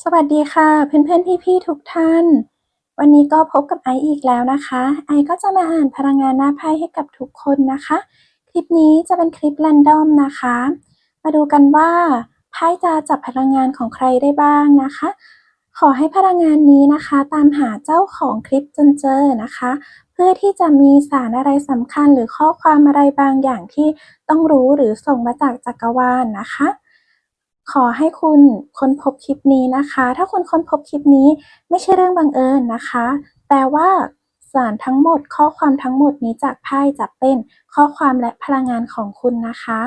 สวัสดีค่ะเพื่อนๆพี่ๆทุกท่าน วันนี้ก็พบกับไอซ์อีกแล้วนะคะ ไอซ์ก็จะมาอ่านพลังงานหน้าไพ่ให้กับทุกคนนะคะ คลิปนี้จะเป็นคลิปแรนดอมนะคะ มาดูกันว่าไพ่จะจับพลังงานของใครได้บ้างนะคะ ขอให้พลังงานนี้นะคะ ตามหาเจ้าของคลิปจนเจอนะคะ เพื่อที่จะมีสารอะไรสำคัญหรือข้อความอะไรบางอย่างที่ต้องรู้หรือส่งมาจากจักรวาลนะคะ ขอให้คุณค้นพบคลิปนี้นะคะ ถ้าคุณค้นพบคลิปนี้ไม่ใช่เรื่องบังเอิญนะคะแปลว่าสารทั้งหมดข้อความทั้งหมดนี้จากไพ่จะเป็นข้อความและพลังงานของคุณนะคะ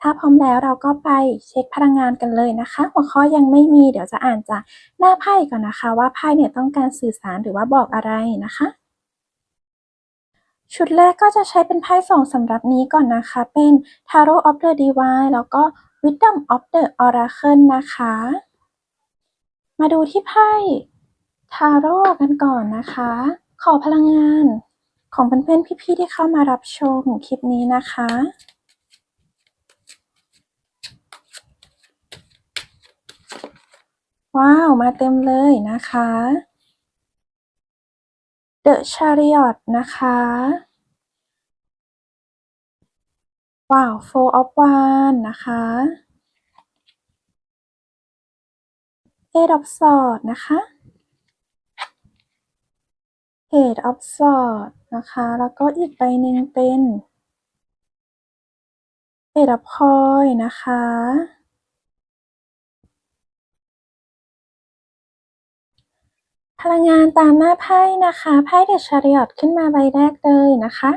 ถ้าพร้อมแล้วเราก็ไปเช็คพลังงานกันเลยนะคะ หัวข้อยังไม่มีเดี๋ยวจะอ่านจากหน้าไพ่ก่อนนะคะ ว่าไพ่เนี่ยต้องการสื่อสารหรือว่าบอกอะไรนะคะ ชุดแรกก็จะใช้เป็นไพ่สองสำหรับนี้ก่อนนะคะ เป็น Tarot of the Divine แล้วก็ Wisdom of the Oracle นะคะ มาดูที่ไพ่ Tarot กันก่อนนะคะ ขอพลังงานของเพื่อนๆ พี่ๆ ที่เข้ามารับชมคลิปนี้นะคะ ว้าว มาเต็มเลยนะคะ The Chariot นะคะ ว้าว Four of Wands นะคะ Eight of sword นะคะ Page of sword นะคะ แล้วก็อีกใบหนึ่งเป็น Eight of coin นะคะ พลังงานตามหน้าไพ่นะคะ ไพ่ The Chariot ขึ้นมาใบแรกเลยนะคะ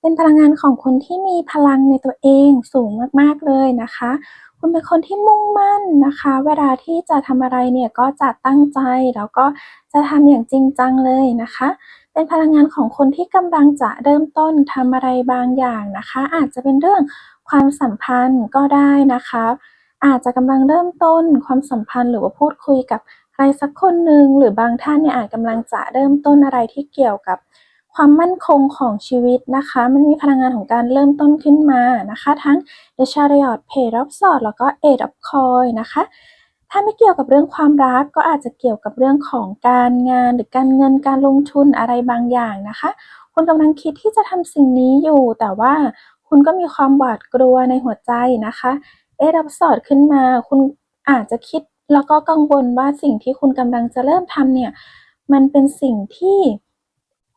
เป็นพลังงานของคนที่มีพลังในตัวเองสูงมากๆเลยนะคะ คุณเป็นคนที่มุ่งมั่นนะคะ เวลาที่จะทำอะไรเนี่ยก็จะตั้งใจแล้วก็จะทำอย่างจริงจังเลยนะคะ เป็นพลังงานของคนที่กำลังจะเริ่มต้นทำอะไรบางอย่างนะคะ อาจจะเป็นเรื่องความสัมพันธ์ก็ได้นะคะ อาจจะกำลังเริ่มต้นความสัมพันธ์หรือว่าพูดคุยกับใครสักคนหนึ่งหรือบางท่านเนี่ยอาจกำลังจะเริ่มต้นอะไรที่เกี่ยวกับ ความมั่นคงของชีวิตนะคะ มันมีพลังงานของการเริ่มต้นขึ้นมานะคะ ทั้ง The Chariot Page of Swords แล้วก็ Eight of Coins นะคะ ถ้าไม่เกี่ยวกับเรื่องความรักก็อาจจะเกี่ยวกับเรื่องของการงานหรือการเงินการลงทุนอะไรบางอย่างนะคะ คุณกำลังคิดที่จะทำสิ่งนี้อยู่แต่ว่าคุณก็มีความหวาดกลัวในหัวใจนะคะ เอรับสอดขึ้นมา คุณอาจจะคิดแล้วก็กังวลว่าสิ่งที่คุณกำลังจะเริ่มทำเนี่ย มันเป็นสิ่งที่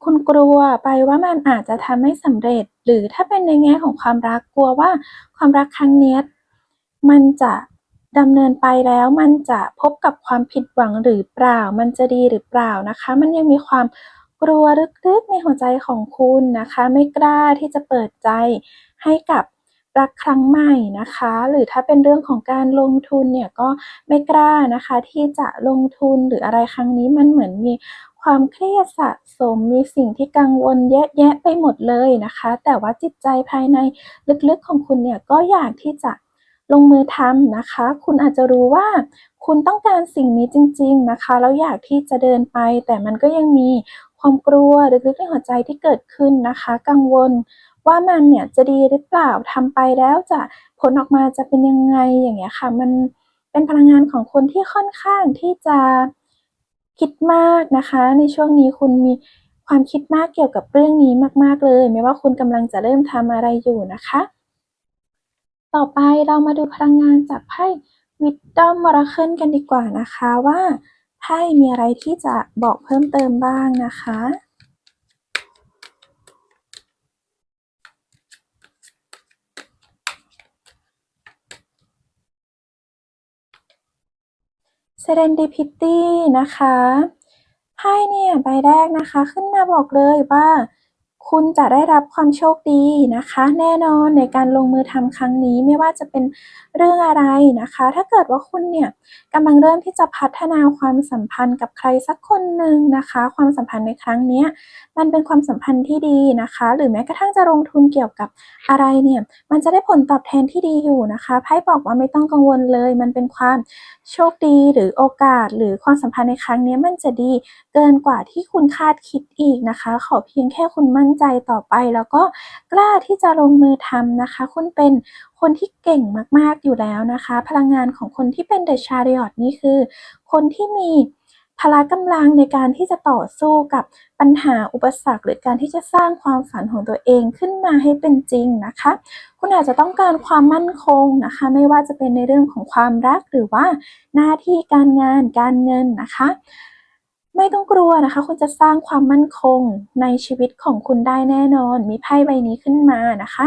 คุณกลัวไปว่ามันอาจจะทำไม่สำเร็จ หรือถ้าเป็นในแง่ของความรักกลัวว่าความรักครั้งนี้มันจะดำเนินไปแล้วมันจะพบกับความผิดหวังหรือเปล่า มันจะดีหรือเปล่านะคะ มันยังมีความกลัวลึกๆในหัวใจของคุณนะคะ ไม่กล้าที่จะเปิดใจให้กับรักครั้งใหม่นะคะ หรือถ้าเป็นเรื่องของการลงทุนเนี่ยก็ไม่กล้านะคะ ที่จะลงทุนหรืออะไรครั้งนี้มันเหมือนมี ความเครียดสะสมมีสิ่งที่กังวลเยอะแยะไปหมดเลยนะคะ แต่ว่าจิตใจภายในลึกๆของคุณเนี่ยก็อยากที่จะลงมือทำนะคะ คุณอาจจะรู้ว่าคุณต้องการสิ่งนี้จริง ๆนะคะแล้วอยากที่จะเดินไป แต่มันก็ยังมีความกลัวลึกๆในหัวใจที่เกิดขึ้นนะคะ กังวลว่ามันเนี่ยจะดีหรือเปล่าทำไปแล้วจะผลออกมาจะเป็นยังไงอย่างเงี้ยค่ะ มันเป็นพลังงานของคนที่ค่อนข้างที่จะ คิดมากนะคะ ในช่วงนี้คุณมีความคิดมากเกี่ยวกับเรื่องนี้มาก ๆ เลย ไม่ว่าคุณกำลังจะเริ่มทำอะไรอยู่นะคะ ต่อไปเรามาดูพลังงานจากไพ่วิดดอมมอร์เคิลกันดีกว่านะคะว่าไพ่มีอะไรที่จะบอกเพิ่มเติมบ้างนะคะ Serendipity นะคะ ไพ่เนี่ยใบแรกนะคะ ขึ้นมาบอกเลยว่า คุณจะได้รับความโชคดีนะคะ แน่นอนในการลงมือทำครั้งนี้ไม่ว่าจะเป็นเรื่องอะไรนะคะ ถ้าเกิดว่าคุณเนี่ยกำลังเริ่มที่จะพัฒนาความสัมพันธ์กับใครสักคนหนึ่งนะคะ ความสัมพันธ์ในครั้งนี้มันเป็นความสัมพันธ์ที่ดีนะคะ หรือแม้กระทั่งจะลงทุนเกี่ยวกับอะไรเนี่ยมันจะได้ผลตอบแทนที่ดีอยู่นะคะไพ่บอกว่าไม่ต้องกังวลเลย มันเป็นความโชคดีหรือโอกาส หรือความสัมพันธ์ในครั้งนี้มันจะดีเกินกว่าที่คุณคาดคิดอีกนะคะ ขอเพียงแค่คุณมั่นใจต่อไป แล้วก็กล้าที่จะลงมือทำนะคะ คุณเป็นคนที่เก่งมากๆอยู่แล้วนะคะ พลังงานของคนที่เป็น The Chariot นี่คือ คนที่มีพละกำลังในการที่จะต่อสู้กับปัญหาอุปสรรค หรือการที่จะสร้างความฝันของตัวเองขึ้นมาให้เป็นจริงนะคะ คุณอาจจะต้องการความมั่นคงนะคะ ไม่ว่าจะเป็นในเรื่องของความรักหรือว่าหน้าที่การงานการเงินนะคะ ไม่ต้องกลัวนะคะ คุณจะสร้างความมั่นคงในชีวิตของคุณได้แน่นอน มีไพ่ใบนี้ขึ้นมานะคะ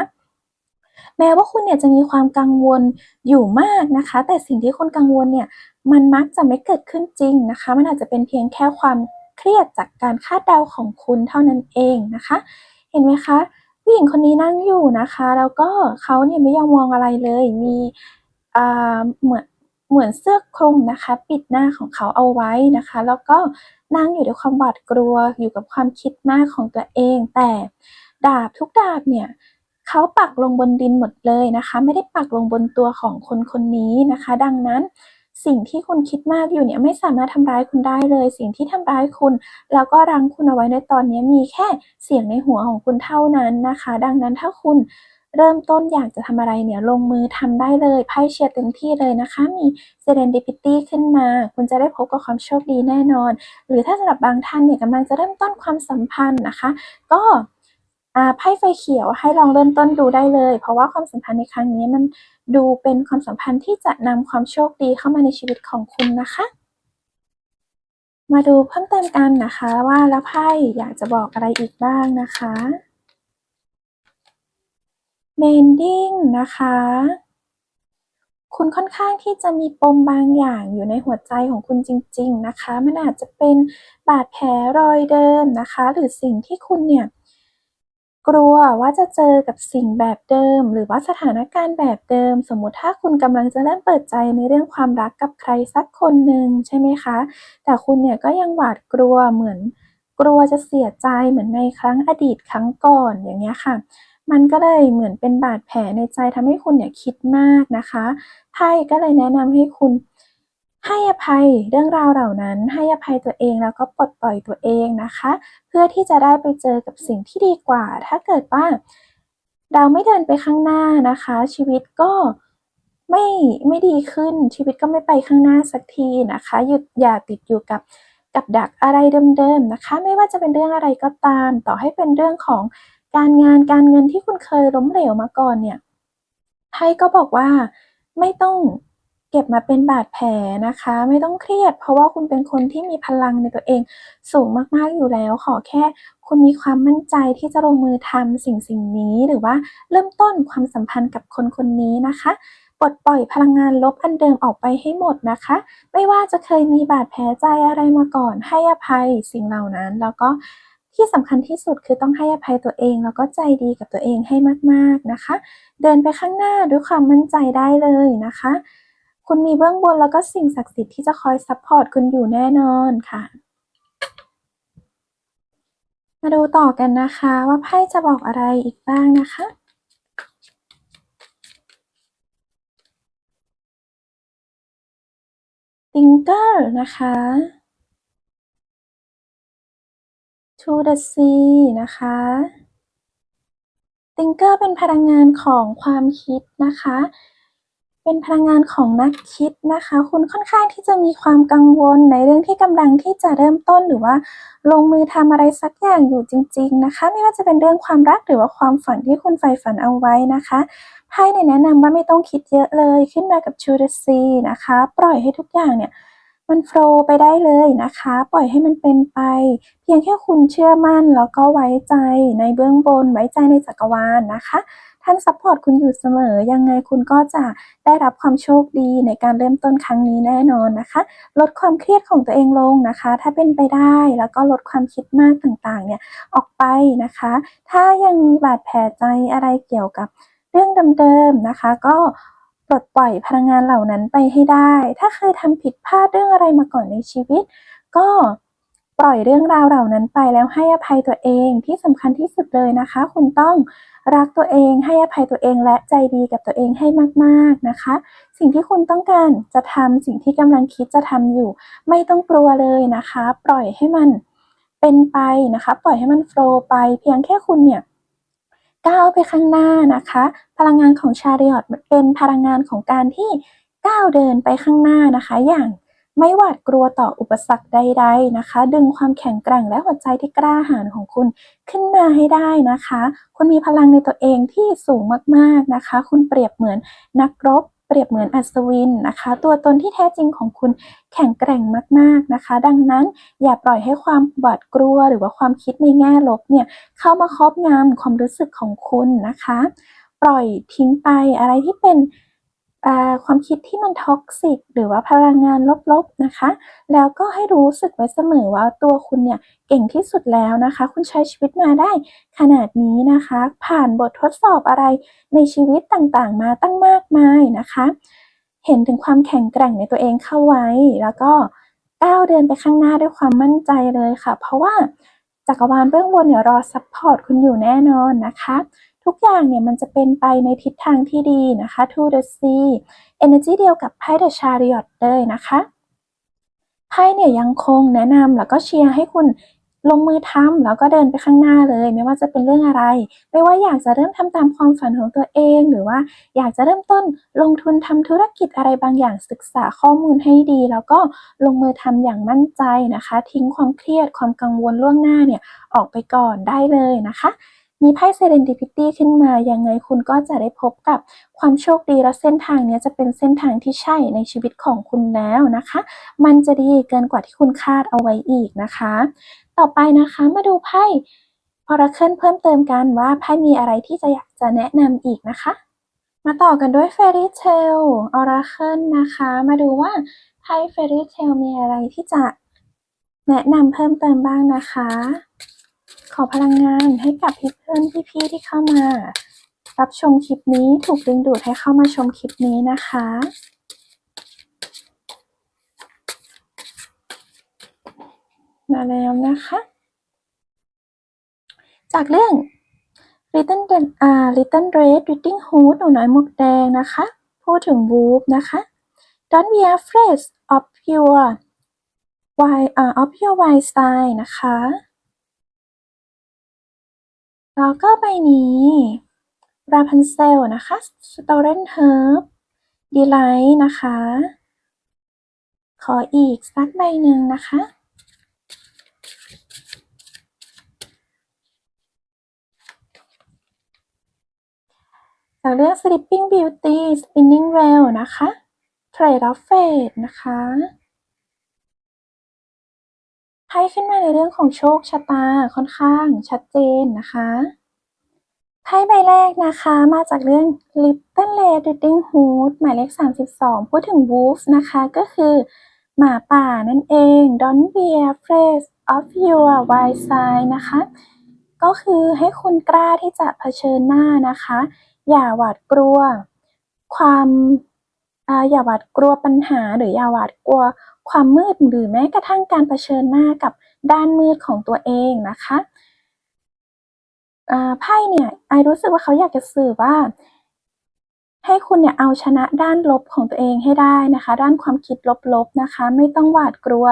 แม้ว่าคุณเนี่ยจะมีความกังวลอยู่มากนะคะ แต่สิ่งที่คุณกังวลเนี่ย มันมักจะไม่เกิดขึ้นจริงนะคะ มันอาจจะเป็นเพียงแค่ความเครียดจากการคาดเดาของคุณเท่านั้นเองนะคะ เห็นไหมคะผู้หญิงคนนี้นั่งอยู่นะคะ แล้วก็เขาเนี่ยไม่ยอมมองอะไรเลย มีเหมือน เหมือนเสื้อคลุมนะคะ ปิดหน้าของเขาเอาไว้นะคะ แล้วก็นั่งอยู่ด้วยความหวาดกลัวอยู่กับความคิดมากของตัวเอง แต่ดาบทุกดาบเนี่ยเขาปักลงบนดินหมดเลยนะคะ ไม่ได้ปักลงบนตัวของคนคนนี้นะคะ ดังนั้นสิ่งที่คุณคิดมากอยู่เนี่ยไม่สามารถทำร้ายคุณได้เลย สิ่งที่ทำร้ายคุณ แล้วก็รังคุณเอาไว้ในตอนนี้มีแค่เสียงในหัวของคุณเท่านั้นนะคะ ดังนั้นถ้าคุณ เริ่มต้นอยากจะทำอะไรเนี่ยลงมือทำได้เลยไพ่เชียร์เต็มที่เลยนะคะ มี serendipity ขึ้นมา คุณจะได้พบกับความโชคดีแน่นอน หรือถ้าสำหรับบางท่านเนี่ยกำลังจะเริ่มต้นความสัมพันธ์นะคะ ก็ไพ่ไฟเขียวให้ลองเริ่มต้นดูได้เลย เพราะว่าความสัมพันธ์ในครั้งนี้มันดูเป็นความสัมพันธ์ที่จะนำความโชคดีเข้ามาในชีวิตของคุณนะคะ มาดูเพิ่มเติมกันนะคะว่าแล้วไพ่อยากจะบอกอะไรอีกบ้างนะคะ mending นะคะ คุณค่อนข้างที่จะมีปมบางอย่างอยู่ในหัวใจของคุณจริง ๆ นะคะ มันอาจจะเป็นบาดแผลรอยเดิมนะคะ หรือสิ่งที่คุณเนี่ยกลัวว่าจะเจอกับสิ่งแบบเดิม หรือว่าสถานการณ์แบบเดิม สมมุติถ้าคุณกำลังจะเริ่มเปิดใจในเรื่องความรักกับใครสักคนหนึ่งใช่ไหมคะ แต่คุณเนี่ยก็ยังหวาดกลัวเหมือน กลัวจะเสียใจเหมือนในครั้งอดีตครั้งก่อนอย่างเงี้ยค่ะ มันก็เลยเหมือนเป็นบาดแผลในใจทำให้คุณเนี่ยคิดมากนะคะไพ่ก็เลยแนะนำให้คุณให้อภัยเรื่องราวเหล่านั้น ให้อภัยตัวเองแล้วก็ปลดปล่อยตัวเองนะคะ เพื่อที่จะได้ไปเจอกับสิ่งที่ดีกว่า ถ้าเกิดว่าเราไม่เดินไปข้างหน้านะคะ ชีวิตก็ไม่ไม่ดีขึ้นชีวิตก็ไม่ไปข้างหน้าสักทีนะคะหยุดอย่าติดอยู่กับกับดักอะไรเดิมๆนะคะ ไม่ว่าจะเป็นเรื่องอะไรก็ตาม ต่อให้เป็นเรื่องของ การงานการเงินที่คุณเคยล้มเหลวมาก่อนเนี่ยไพ่ก็บอกว่าไม่ต้องเก็บมาเป็นบาดแผลนะคะ ไม่ต้องเครียด เพราะว่าคุณเป็นคนที่มีพลังในตัวเองสูงมากๆอยู่แล้ว ขอแค่คุณมีความมั่นใจที่จะลงมือทำสิ่งสิ่งนี้หรือว่าเริ่มต้นความสัมพันธ์กับคนคนนี้นะคะปลดปล่อยพลังงานลบอันเดิมออกไปให้หมดนะคะ ไม่ว่าจะเคยมีบาดแผลใจอะไรมาก่อนให้อภัยสิ่งเหล่านั้นแล้วก็ ที่สำคัญที่สุดคือต้องให้อภัยตัวเอง แล้วก็ใจดีกับตัวเองให้มากๆนะคะ เดินไปข้างหน้าด้วยความมั่นใจได้เลยนะคะ คุณมีเบื้องบนแล้วก็สิ่งศักดิ์สิทธิ์ที่จะคอยซัพพอร์ตคุณอยู่แน่นอนค่ะ มาดูต่อกันนะคะว่าไพ่จะบอกอะไรอีกบ้างนะคะติงเกอร์นะคะ to the sea นะคะติงเกอร์เป็นพลังงานของความคิดนะคะ เป็นพลังงานของนักคิดนะคะ คุณค่อนข้างที่จะมีความกังวลในเรื่องที่กำลังที่จะเริ่มต้นหรือว่าลงมือทำอะไรสักอย่างอยู่จริง ๆนะคะ ไม่ว่าจะเป็นเรื่องความรักหรือว่าความฝันที่คุณใฝ่ฝันเอาไว้นะคะไพ่เนี่ยแนะนำว่าไม่ต้องคิดเยอะเลยขึ้นมากับชูเดซีนะคะ ปล่อยให้ทุกอย่างเนี่ย มันโฟล์ไปได้เลยนะคะ ปล่อยให้มันเป็นไป เพียงแค่คุณเชื่อมั่นแล้วก็ไว้ใจในเบื้องบนไว้ใจในจักรวาลนะคะ ท่านซัพพอร์ตคุณอยู่เสมอ ยังไงคุณก็จะได้รับความโชคดีในการเริ่มต้นครั้งนี้แน่นอนนะคะ ลดความเครียดของตัวเองลงนะคะ ถ้าเป็นไปได้แล้วก็ลดความคิดมากต่างๆ เนี่ยออกไปนะคะ ถ้ายังมีบาดแผลใจอะไรเกี่ยวกับเรื่องเดิมๆนะคะ ก็ ลดปล่อยพลังงานเหล่านั้นไปให้ได้ ถ้าเคยทำผิดพลาดเรื่องอะไรมาก่อนในชีวิต ก็ปล่อยเรื่องราวเหล่านั้นไปแล้วให้อภัยตัวเองที่สำคัญที่สุดเลยนะคะ คุณต้องรักตัวเองให้อภัยตัวเองและใจดีกับตัวเองให้มากๆนะคะ สิ่งที่คุณต้องการจะทำสิ่งที่กำลังคิดจะทำอยู่ ไม่ต้องกลัวเลยนะคะ ปล่อยให้มันเป็นไปนะคะ ปล่อยให้มันโฟล์ไป เพียงแค่คุณเนี่ย ก้าวไปข้างหน้านะคะ พลังงานของชาริออตเป็นพลังงานของการที่ก้าวเดินไปข้างหน้านะคะ อย่างไม่หวาดกลัวต่ออุปสรรคใด ๆนะคะ ดึงความแข็งแกร่งและหัวใจที่กล้าหาญของคุณขึ้นมาให้ได้นะคะ คุณมีพลังในตัวเองที่สูงมากๆนะคะ คุณเปรียบเหมือนนักรบ เปรียบเหมือนอัศวินนะคะ ตัวตนที่แท้จริงของคุณแข็งแกร่งมากๆนะคะ ดังนั้นอย่าปล่อยให้ความหวาดกลัวหรือว่าความคิดในแง่ลบเนี่ยเข้ามาครอบงำความรู้สึกของคุณนะคะ ปล่อยทิ้งไปอะไรที่เป็น ความคิดที่มันท็อกซิกหรือว่าพลังงานลบๆนะคะ แล้วก็ให้รู้สึกไว้เสมอว่าตัวคุณเนี่ยเก่งที่สุดแล้วนะคะ คุณใช้ชีวิตมาได้ขนาดนี้นะคะ ผ่านบททดสอบอะไรในชีวิตต่างๆ มาตั้งมากมายนะคะ เห็นถึงความแข็งแกร่งในตัวเองเข้าไว้ แล้วก็ก้าวเดินไปข้างหน้าด้วยความมั่นใจเลยค่ะ เพราะว่าจักรวาลเบื้องบนเนี่ยรอซัพพอร์ตคุณอยู่แน่นอนนะคะ ทุกอย่างเนี่ยมันจะเป็นไปในทิศทางที่ดีนะคะ to the sea energy เดียวกับไพ่ the chariot เลยนะคะไพ่เนี่ยยังคงแนะนำแล้วก็เชียร์ให้คุณลงมือทำแล้วก็เดินไปข้างหน้าเลย ไม่ว่าจะเป็นเรื่องอะไร ไม่ว่าอยากจะเริ่มทำตามความฝันของตัวเอง หรือว่าอยากจะเริ่มต้นลงทุนทำธุรกิจอะไรบางอย่างศึกษาข้อมูลให้ดี แล้วก็ลงมือทำอย่างมั่นใจนะคะ ทิ้งความเครียดความกังวลล่วงหน้าเนี่ยออกไปก่อนได้เลยนะคะ มีไพ่ Serendipity ขึ้นมา ยังไงคุณก็จะได้พบกับความโชคดีและเส้นทางนี้จะเป็นเส้นทางที่ใช่ในชีวิตของคุณแล้วนะคะ มันจะดีเกินกว่าที่คุณคาดเอาไว้อีกนะคะ ต่อไปนะคะมาดูไพ่พอราเคิลเพิ่มเติมกันว่าไพ่มีอะไรที่จะอยากจะแนะนำอีกนะคะ มาต่อกันด้วย Fairy Tale Oracle นะคะ มาดูว่าไพ่ Fairy Tale มีอะไรที่จะแนะนำเพิ่มเติมบ้างนะคะ ขอพลังงานให้กับเพื่อนพี่ๆที่เข้ามา รับชมคลิปนี้ถูกดึงดูดให้เข้ามาชมคลิปนี้นะคะมาแล้วนะคะ จากเรื่อง Little อ่า Little Red Reading Hood หนูน้อยหมวกแดงนะคะ พูดถึง Wolf นะคะ Don't be afraid of your why uh, of your wise side นะคะ แล้วก็ใบนี้ราพันเซลนะคะสตอเรนเฮิร์บดีไลท์นะคะ ขออีกสักใบหนึ่งนะคะ จากเรื่อง Sleeping Beauty Spinning Well นะคะ Trade of Fate นะคะ พ่ขึ้นมาในเรื่องของโชคชะตาค่อนข้างชัดเจนนะคะไพ่ใบแรกนะคะมาจากเรื่อง Little Red Riding Hood หมายเลข 32 พูดถึง Wolf นะคะก็คือหมาป่านั่นเอง Don't be afraid of your wild side นะคะ ก็คือให้คุณกล้าที่จะเผชิญหน้านะคะ อย่าหวาดกลัว ความอย่าหวาดกลัวปัญหาหรืออย่าหวาดกลัว ความมืดหรือแม้กระทั่งการรเผชิญหน้ากับด้านมืดของตัวเองนะคะไพ่เนี่ยไอรู้สึกว่าเขาอยากจะสื่อว่า ให้คุณเนี่ยเอาชนะด้านลบของตัวเองให้ได้นะคะ ด้านความคิดลบๆนะคะ ไม่ต้องหวาดกลัว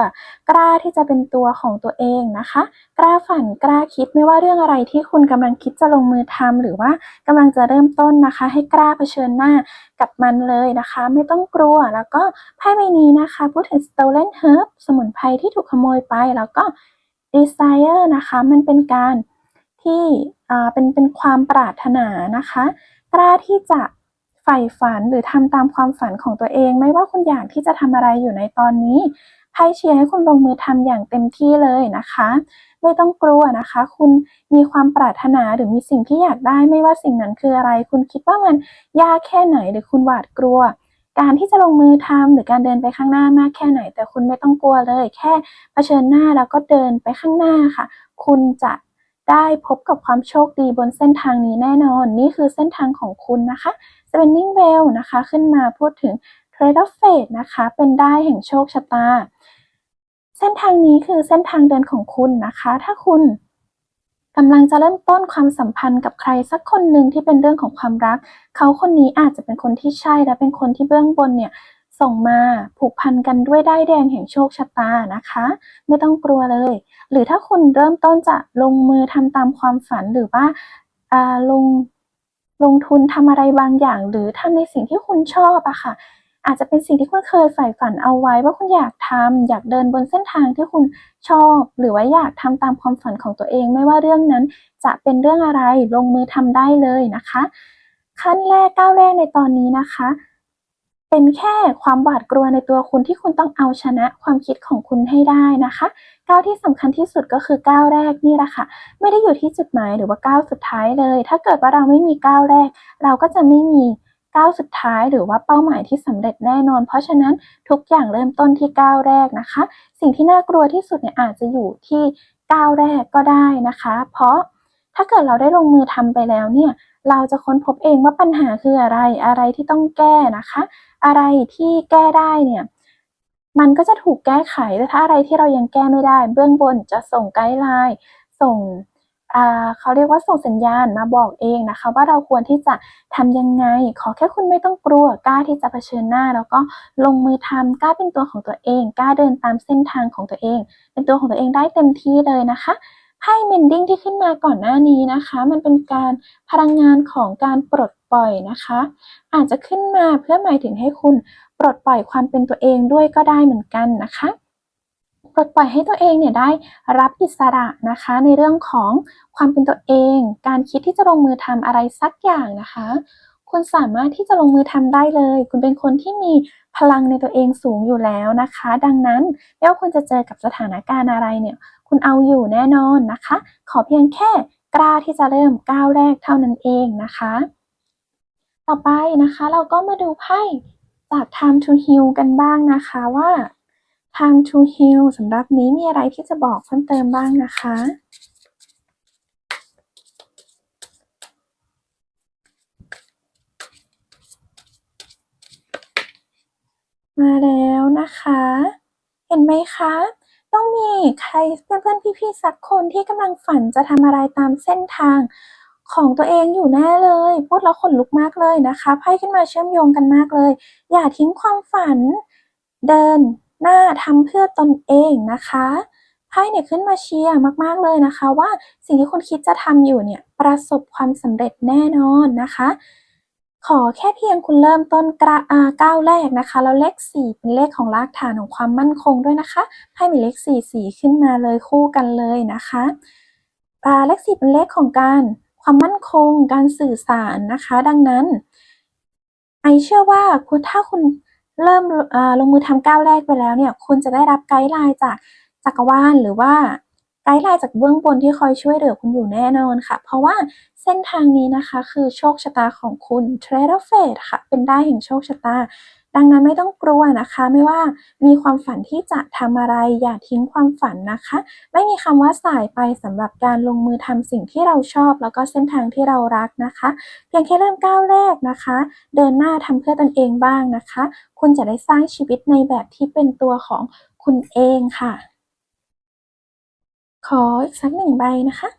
กล้าที่จะเป็นตัวของตัวเองนะคะ กล้าฝันกล้าคิดไม่ว่าเรื่องอะไรที่คุณกำลังคิดจะลงมือทำหรือว่ากำลังจะเริ่มต้นนะคะ ให้กล้าเผชิญหน้ากับมันเลยนะคะ ไม่ต้องกลัวแล้วก็ไพ่ใบนี้นะคะพูดถึง stolen herb สมุนไพรที่ถูกขโมยไปแล้วก็ desire นะคะมันเป็นการที่เป็นเป็นความปรารถนานะคะ กล้าที่จะ ใฝ่ฝันหรือทำตามความฝันของตัวเอง ไม่ว่าคุณอยากที่จะทำอะไรอยู่ในตอนนี้ไพ่เชียร์ให้คุณลงมือทำอย่างเต็มที่เลยนะคะ ไม่ต้องกลัวนะคะ คุณมีความปรารถนาหรือมีสิ่งที่อยากได้ไม่ว่าสิ่งนั้นคืออะไร คุณคิดว่ามันยากแค่ไหนหรือคุณหวาดกลัว การที่จะลงมือทำหรือการเดินไปข้างหน้ามากแค่ไหน แต่คุณไม่ต้องกลัวเลย แค่เผชิญหน้าแล้วก็เดินไปข้างหน้าค่ะ คุณจะ ได้พบกับความโชคดีบนเส้นทางนี้แน่นอน นี่คือเส้นทางของคุณนะคะ Spinning Wheel นะคะ ขึ้นมาพูดถึง Trade of Fate นะคะ เป็นได้แห่งโชคชะตา เส้นทางนี้คือเส้นทางเดินของคุณนะคะ ถ้าคุณกำลังจะเริ่มต้นความสัมพันธ์กับใครสักคนหนึ่งที่เป็นเรื่องของความรัก เขาคนนี้อาจจะเป็นคนที่ใช่และเป็นคนที่เบื้องบนเนี่ย ส่งมาผูกพันกันด้วยได้แดงแห่งโชคชะตานะคะ ไม่ต้องกลัวเลย หรือถ้าคุณเริ่มต้นจะลงมือทำตามความฝันหรือว่าาลงลงทุนทำอะไรบางอย่าง หรือทำในสิ่งที่คุณชอบอะค่ะ อาจจะเป็นสิ่งที่คุณเคยใฝ่ฝันเอาไว้ ว่าคุณอยากทำอยากเดินบนเส้นทางที่คุณชอบ หรือว่าอยากทำตามความฝันของตัวเอง ไม่ว่าเรื่องนั้นจะเป็นเรื่องอะไรลงมือทำได้เลยนะคะ ขั้นแรกก้าวแรกในตอนนี้นะคะ เป็นแค่ความหวาดกลัวในตัวคุณที่คุณต้องเอาชนะความคิดของคุณให้ได้นะคะก้าวที่สำคัญที่สุดก็คือก้าวแรกนี่แหละค่ะ ไม่ได้อยู่ที่จุดหมายหรือว่าก้าวสุดท้ายเลย ถ้าเกิดว่าเราไม่มีก้าวแรก เราก็จะไม่มีก้าวสุดท้ายหรือว่าเป้าหมายที่สำเร็จแน่นอน เพราะฉะนั้นทุกอย่างเริ่มต้นที่ก้าวแรกนะคะ สิ่งที่น่ากลัวที่สุดเนี่ยอาจจะอยู่ที่ก้าวแรกก็ได้นะคะ เพราะถ้าเกิดเราได้ลงมือทำไปแล้วเนี่ย เราจะค้นพบเองว่าปัญหาคืออะไร อะไรที่ต้องแก้นะคะ อะไรที่แก้ได้เนี่ยมันก็จะถูกแก้ไขแต่ถ้าอะไรที่เรายังแก้ไม่ได้ เบื้องบนจะส่งไกด์ไลน์ส่งเขาเรียกว่าส่งสัญญาณมาบอกเองนะคะ ว่าเราควรที่จะทำยังไง ขอแค่คุณไม่ต้องกลัวกล้าที่จะเผชิญหน้า แล้วก็ลงมือทำกล้าเป็นตัวของตัวเองกล้าเดินตามเส้นทางของตัวเอง เป็นตัวของตัวเองได้เต็มที่เลยนะคะ ไพ่เมนดิ้งที่ขึ้นมาก่อนหน้านี้นะคะ มันเป็นการพลังงานของการปลดปล่อยนะคะ อาจจะขึ้นมาเพื่อหมายถึงให้คุณปลดปล่อยความเป็นตัวเองด้วยก็ได้เหมือนกันนะคะปลดปล่อยให้ตัวเองเนี่ยได้รับอิสระนะคะ ในเรื่องของความเป็นตัวเอง การคิดที่จะลงมือทำอะไรสักอย่างนะคะ คุณสามารถที่จะลงมือทำได้เลย คุณเป็นคนที่มีพลังในตัวเองสูงอยู่แล้วนะคะ ดังนั้นไม่ว่าคุณจะเจอกับสถานการณ์อะไรเนี่ย คุณเอาอยู่แน่นอนนะคะ ขอเพียงแค่กล้าที่จะเริ่มก้าวแรกเท่านั้นเองนะคะ ต่อไปนะคะเราก็มาดูไพ่จาก Time to Heal กันบ้างนะคะว่า Time to Heal สำหรับนี้มีอะไรที่จะบอกเพิ่มเติมบ้างนะคะมาแล้วนะคะ เห็นไหมคะ ต้องมีใครเพื่อนๆพี่ๆสักคนที่กำลังฝันจะทำอะไรตามเส้นทางของตัวเองอยู่แน่เลย พูดแล้วขนลุกมากเลยนะคะไพ่ขึ้นมาเชื่อมโยงกันมากเลย อย่าทิ้งความฝัน เดินหน้าทำเพื่อตนเองนะคะไพ่เนี่ยขึ้นมาเชียร์มากๆเลยนะคะ ว่าสิ่งที่คุณคิดจะทำอยู่เนี่ยประสบความสำเร็จแน่นอนนะคะ ขอแค่เพียงคุณเริ่มต้นกระอาก้าวแรกนะคะ แล้วเลขสี่เป็นเลขของรากฐานของความมั่นคงด้วยนะคะไพ่มีเลขสี่สี่ขึ้นมาเลยคู่กันเลยนะคะอาเลขสี่เป็นเลขของการความมั่นคง การสื่อสารนะคะ ดังนั้น ไอเชื่อว่าคุณถ้าคุณเริ่มลงมือทำก้าวแรกไปแล้วเนี่ย คุณจะได้รับไกด์ไลน์จากจักรวาลหรือว่า ไกด์ไลน์จากเบื้องบนที่คอยช่วยเหลือคุณอยู่แน่นอนค่ะ เพราะว่าเส้นทางนี้นะคะคือโชคชะตาของคุณ t r a d e r Fate ค่ะ เป็นได้แห่งโชคชะตา ดังนั้นไม่ต้องกลัวนะคะ ไม่ว่ามีความฝันที่จะทำอะไร อย่าทิ้งความฝันนะคะ ไม่มีคำว่าสายไปสำหรับการลงมือทำสิ่งที่เราชอบ แล้วก็เส้นทางที่เรารักนะคะ เพียงแค่เริ่มก้าวแรกนะคะ เดินหน้าทำเพื่อตนเองบ้างนะคะ คุณจะได้สร้างชีวิตในแบบที่เป็นตัวของคุณเองค่ะ ขอสักหนึ่งใบนะคะ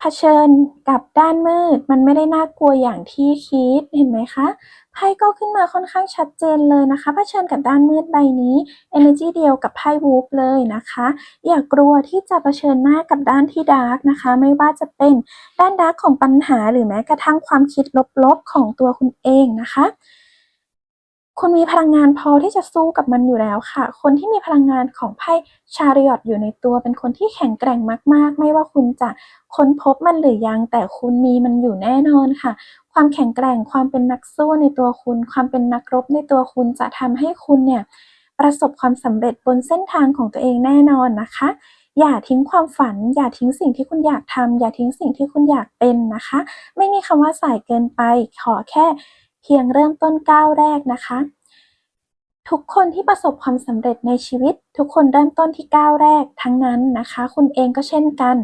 เผชิญกับด้านมืด มันไม่ได้น่ากลัวอย่างที่คิดเห็นไหมคะไพ่ก็ขึ้นมาค่อนข้างชัดเจนเลยนะคะเผชิญกับด้านมืดใบนี้ energy เดียวกับไพ่วูฟเลยนะคะ อย่ากลัวที่จะเผชิญหน้ากับด้านที่ดาร์กนะคะ ไม่ว่าจะเป็นด้านดาร์กของปัญหาหรือแม้กระทั่งความคิดลบๆของตัวคุณเองนะคะ คุณมีพลังงานพอที่จะสู้กับมันอยู่แล้วค่ะ คนที่มีพลังงานของไพ่ชาริอตอยู่ในตัว เป็นคนที่แข็งแกร่งมาก ๆ ไม่ว่าคุณจะค้นพบมันหรือยัง แต่คุณมีมันอยู่แน่นอนค่ะ ความแข็งแกร่ง ความเป็นนักสู้ในตัวคุณ ความเป็นนักรบในตัวคุณจะทำให้คุณเนี่ยประสบความสำเร็จบนเส้นทางของตัวเองแน่นอนนะคะ อย่าทิ้งความฝัน อย่าทิ้งสิ่งที่คุณอยากทำอย่าทิ้งสิ่งที่คุณอยากเป็นนะคะ ไม่มีคำว่าสายเกินไป ขอแค่ เพียงเริ่มต้นก้าวแรกนะคะ ทุกคนที่ประสบความสำเร็จในชีวิต ทุกคนเริ่มต้นที่ก้าวแรกทั้งนั้นนะคะ คุณเองก็เช่นกัน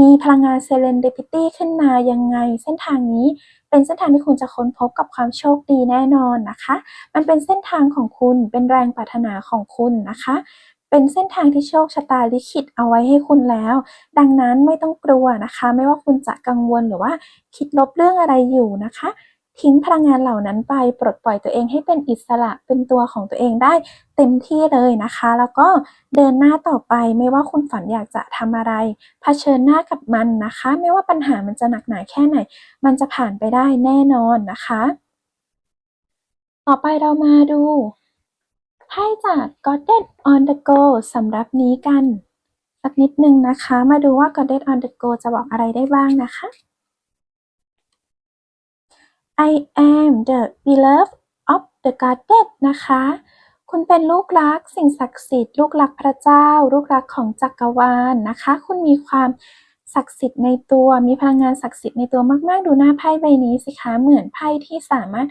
มีพลังงานเซเลนเดปิตี้ขึ้นมายังไง เส้นทางนี้เป็นเส้นทางที่คุณจะค้นพบกับความโชคดีแน่นอนนะคะ มันเป็นเส้นทางของคุณเป็นแรงปรารถนาของคุณนะคะเป็นเส้นทางที่โชคชะตาลิขิตเอาไว้ให้คุณแล้ว ดังนั้นไม่ต้องกลัวนะคะ ไม่ว่าคุณจะกังวลหรือว่าคิดลบเรื่องอะไรอยู่นะคะ ทิ้งพลังงานเหล่านั้นไปปลดปล่อยตัวเองให้เป็นอิสระเป็นตัวของตัวเองได้เต็มที่เลยนะคะ แล้วก็เดินหน้าต่อไปไม่ว่าคุณฝันอยากจะทำอะไรเผชิญหน้ากับมันนะคะ ไม่ว่าปัญหามันจะหนักหนาแค่ไหน มันจะผ่านไปได้แน่นอนนะคะ ต่อไปเรามาดูไพ่จาก g o d d e s on the Go สำหรับนี้กัน สักนิดนึงนะคะ มาดูว่า Goddess on the Go จะบอกอะไรได้บ้างนะคะ I am the beloved of the goddess นะคะ คุณเป็นลูกรักสิ่งศักดิ์สิทธิ์ลูกรักพระเจ้า ลูกรักของจักรวาลนนะคะ คุณมีความศักดิ์สิทธิ์ในตัวมีพลังงานศักดิ์สิทธิ์ในตัวมาก ๆ ดูหน้าไพ่ใบนี้สิคะเหมือนไพ่ที่สามารถ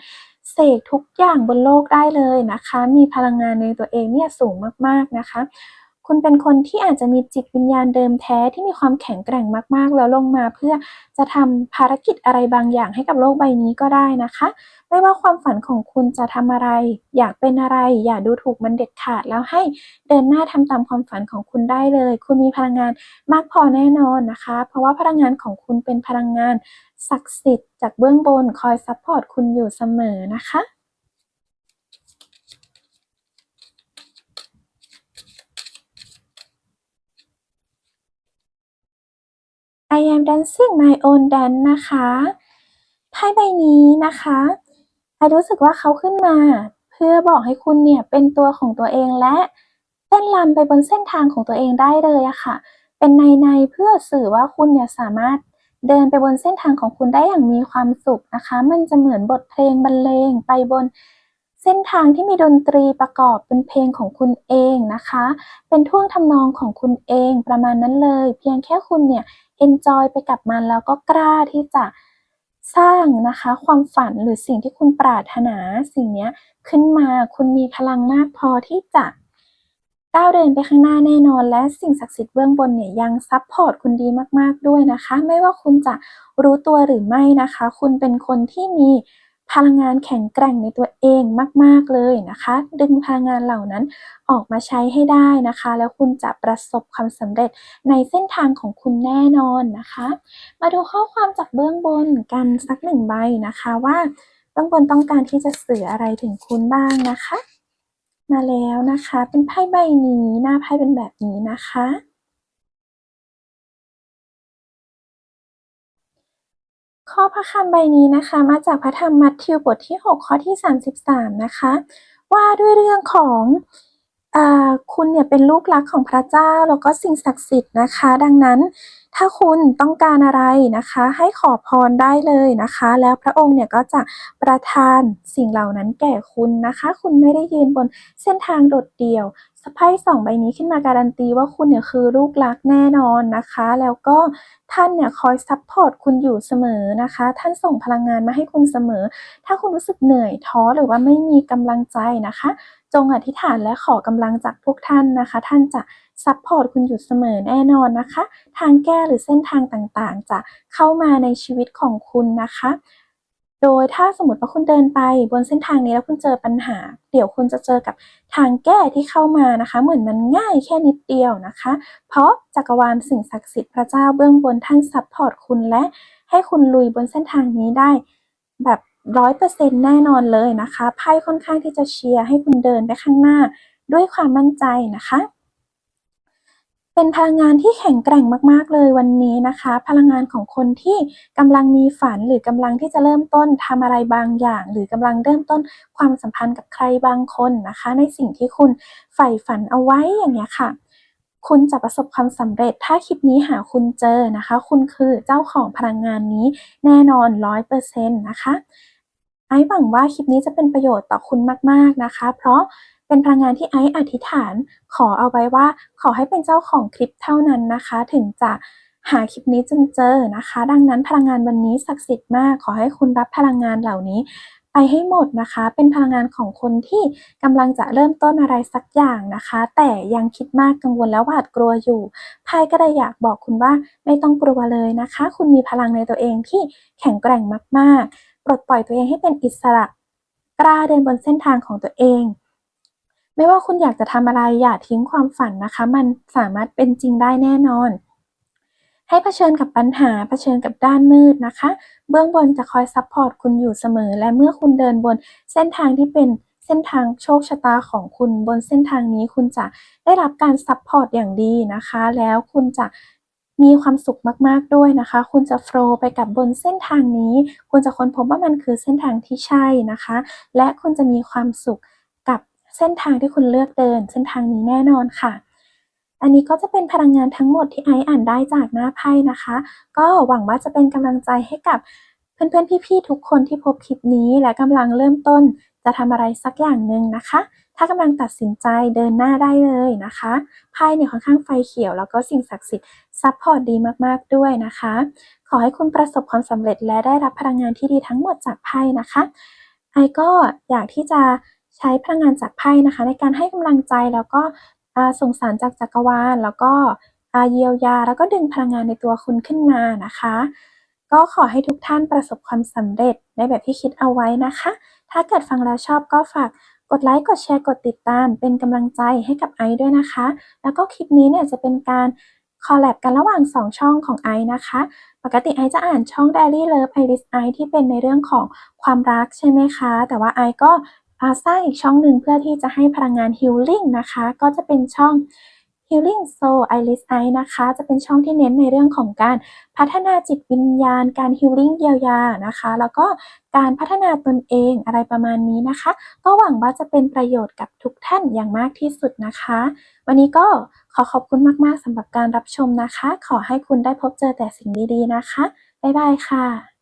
เสกทุกอย่างบนโลกได้เลยนะคะ มีพลังงานในตัวเองเนี่ยสูงมากๆนะคะ คุณเป็นคนที่อาจจะมีจิตวิญญาณเดิมแท้ที่มีความแข็งแกร่งมาก ๆ แล้วลงมาเพื่อจะทำภารกิจอะไรบางอย่างให้กับโลกใบนี้ก็ได้นะคะ ไม่ว่าความฝันของคุณจะทำอะไร อยากเป็นอะไร อย่าดูถูกมันเด็ดขาดแล้วให้เดินหน้าทำตามความฝันของคุณได้เลย คุณมีพลังงานมากพอแน่นอนนะคะ เพราะว่าพลังงานของคุณเป็นพลังงานศักดิ์สิทธิ์จากเบื้องบนคอยซัพพอร์ตคุณอยู่เสมอนะคะ I am dancing my own dance นะคะไพ่ใบนี้นะคะไอรู้สึกว่าเขาขึ้นมา เพื่อบอกให้คุณเนี่ยเป็นตัวของตัวเองและเต้นรำไปบนเส้นทางของตัวเองได้เลยอะค่ะ เป็นในในเพื่อสื่อว่าคุณเนี่ยสามารถเดินไปบนเส้นทางของคุณได้อย่างมีความสุขนะคะ มันจะเหมือนบทเพลงบรรเลงไปบน เส้นทางที่มีดนตรีประกอบเป็นเพลงของคุณเองนะคะ เป็นท่วงทำนองของคุณเองประมาณนั้นเลย เพียงแค่คุณเนี่ย enjoy ไปกับมันแล้วก็กล้าที่จะสร้างนะคะความฝันหรือสิ่งที่คุณปรารถนาสิ่งนี้ขึ้นมาคุณมีพลังมากพอที่จะก้าวเดินไปข้างหน้าแน่นอน และสิ่งศักดิ์สิทธิ์เบื้องบนเนี่ยยังซัพพอร์ตคุณดีมากๆด้วยนะคะ ไม่ว่าคุณจะรู้ตัวหรือไม่นะคะ คุณเป็นคนที่มี พลังงานแข็งแกร่งในตัวเองมาก ๆ เลยนะคะ ดึงพลังงานเหล่านั้นออกมาใช้ให้ได้นะคะ แล้วคุณจะประสบความสำเร็จในเส้นทางของคุณแน่นอนนะคะ มาดูข้อความจากเบื้องบนกันสักหนึ่งใบนะคะว่าเบื้องบนต้องการที่จะสื่ออะไรถึงคุณบ้างนะคะ มาแล้วนะคะ เป็นไพ่ใบนี้หน้าไพ่เป็นแบบนี้นะคะ ข้อพระคำใบนี้นะคะ มาจากพระธรรมมัทธิวบทที่ 6 ข้อที่ 33 นะคะ ว่าด้วยเรื่องของอคุณเนี่ยเป็นลูกรักของพระเจ้าแล้วก็สิ่งศักดิ์สิทธิ์นะคะ ดังนั้นถ้าคุณต้องการอะไรนะคะ ให้ขอพรได้เลยนะคะ แล้วพระองค์เนี่ยก็จะประทานสิ่งเหล่านั้นแก่คุณนะคะ คุณไม่ได้ยืนบนเส้นทางโดดเดี่ยว ไพ่สองใบนี้ขึ้นมาการันตีว่าคุณเนี่ยคือลูกรักแน่นอนนะคะ แล้วก็ท่านเนี่ยคอยซัพพอร์ตคุณอยู่เสมอนะคะ ท่านส่งพลังงานมาให้คุณเสมอ ถ้าคุณรู้สึกเหนื่อยท้อหรือว่าไม่มีกำลังใจนะคะ จงอธิษฐานและขอกำลังจากพวกท่านนะคะ ท่านจะซัพพอร์ตคุณอยู่เสมอแน่นอนนะคะ ทางแก้หรือเส้นทางต่างๆ จะเข้ามาในชีวิตของคุณนะคะ โดยถ้าสมมติว่าคุณเดินไปบนเส้นทางนี้แล้วคุณเจอปัญหา เดี๋ยวคุณจะเจอกับทางแก้ที่เข้ามานะคะ เหมือนมันง่ายแค่นิดเดียวนะคะ เพราะจักรวาลสิ่งศักดิ์สิทธิ์พระเจ้าเบื้องบนท่านซัพพอร์ตคุณและให้คุณลุยบนเส้นทางนี้ได้แบบร้อยเปอร์เซ็นต์แน่นอนเลยนะคะไพ่ค่อนข้างที่จะเชียร์ให้คุณเดินไปข้างหน้าด้วยความมั่นใจนะคะ เป็นพลังงานที่แข็งแกร่งมาก ๆ เลยวันนี้นะคะ พลังงานของคนที่กำลังมีฝันหรือกำลังที่จะเริ่มต้นทำอะไรบางอย่าง หรือกำลังเริ่มต้นความสัมพันธ์กับใครบางคนนะคะ ในสิ่งที่คุณใฝ่ฝันเอาไว้อย่างเงี้ยค่ะ คุณจะประสบความสำเร็จ ถ้าคลิปนี้หาคุณเจอนะคะ คุณคือเจ้าของพลังงานนี้แน่นอน100%นต์นะคะไอซ์หวังว่าคลิปนี้จะเป็นประโยชน์ต่อคุณมาก ๆนะคะ เพราะ เป็นพลังงานที่ไอซ์อธิษฐาน ขอเอาไว้ว่า ขอให้เป็นเจ้าของคลิปเท่านั้นนะคะ ถึงจะหาคลิปนี้จนเจอนะคะ ดังนั้นพลังงานวันนี้ศักดิ์สิทธิ์มาก ขอให้คุณรับพลังงานเหล่านี้ไปให้หมดนะคะ เป็นพลังงานของคนที่กำลังจะเริ่มต้นอะไรสักอย่างนะคะ แต่ยังคิดมากกังวลและหวาดกลัวอยู่ไพ่ก็เลยอยากบอกคุณว่าไม่ต้องกลัวเลยนะคะ คุณมีพลังในตัวเองที่แข็งแกร่งมากๆ ปลดปล่อยตัวเองให้เป็นอิสระ กล้าเดินบนเส้นทางของตัวเอง ไม่ว่าคุณอยากจะทำอะไรอย่าทิ้งความฝันนะคะ มันสามารถเป็นจริงได้แน่นอน ให้เผชิญกับปัญหาเผชิญกับด้านมืดนะคะ เบื้องบนจะคอยซัพพอร์ตคุณอยู่เสมอ และเมื่อคุณเดินบนเส้นทางที่เป็นเส้นทางโชคชะตาของคุณบนเส้นทางนี้คุณจะได้รับการซัพพอร์ตอย่างดีนะคะ แล้วคุณจะมีความสุขมาก ๆ ด้วยนะคะ คุณจะโฟล์ไปกับบนเส้นทางนี้ คุณจะค้นพบว่ามันคือเส้นทางที่ใช่นะคะ และคุณจะมีความสุข เส้นทางที่คุณเลือกเดิน เส้นทางนี้แน่นอนค่ะ อันนี้ก็จะเป็นพลังงานทั้งหมดที่ไออ่านได้จากหน้าไพ่นะคะ ก็หวังว่าจะเป็นกำลังใจให้กับเพื่อนๆพี่ๆทุกคนที่พบคลิปนี้และกำลังเริ่มต้นจะทำอะไรสักอย่างหนึ่งนะคะ ถ้ากำลังตัดสินใจเดินหน้าได้เลยนะคะ ไพ่เนี่ยค่อนข้างไฟเขียว แล้วก็สิ่งศักดิ์สิทธิ์ซัพพอร์ตดีมากๆด้วยนะคะ ขอให้คุณประสบความสำเร็จและได้รับพลังงานที่ดีทั้งหมดจากไพ่นะคะ ไอก็อยากที่จะ ใช้พลังงานจากไพ่นะคะ ในการให้กำลังใจแล้วก็ส่งสารจากจักรวาล แล้วก็เยียวยา แล้วก็ดึงพลังงานในตัวคุณขึ้นมานะคะ ก็ขอให้ทุกท่านประสบความสำเร็จในแบบที่คิดเอาไว้นะคะ ถ้าเกิดฟังแล้วชอบก็ฝากกดไลค์ กดแชร์ กดติดตาม เป็นกำลังใจให้กับไอซ์ด้วยนะคะ แล้วก็คลิปนี้เนี่ยจะเป็นการคอลแลบกันระหว่าง 2 ช่องของไอซ์นะคะ ปกติไอซ์จะอ่านช่อง Daily Love Iris Ice ที่เป็นในเรื่องของความรักใช่ไหมคะ แต่ว่าไอซ์ก็าสร้างอีกช่องหนึ่งเพื่อที่จะให้พลังงาน Healing นะคะ ก็จะเป็นช่อง Healing Soul Iris Ice นะคะ จะเป็นช่องที่เน้นในเรื่องของการพัฒนาจิตวิญญาณ การ Healing เยียวยานะคะ แล้วก็การพัฒนาตนเองอะไรประมาณนี้นะคะ ก็หวังว่าจะเป็นประโยชน์กับทุกท่านอย่างมากที่สุดนะคะ วันนี้ก็ขอขอบคุณมาก ๆสำหรับการรับชมนะคะ ขอให้คุณได้พบเจอแต่สิ่งดี ๆ นะคะ บ๊ายบายค่ะ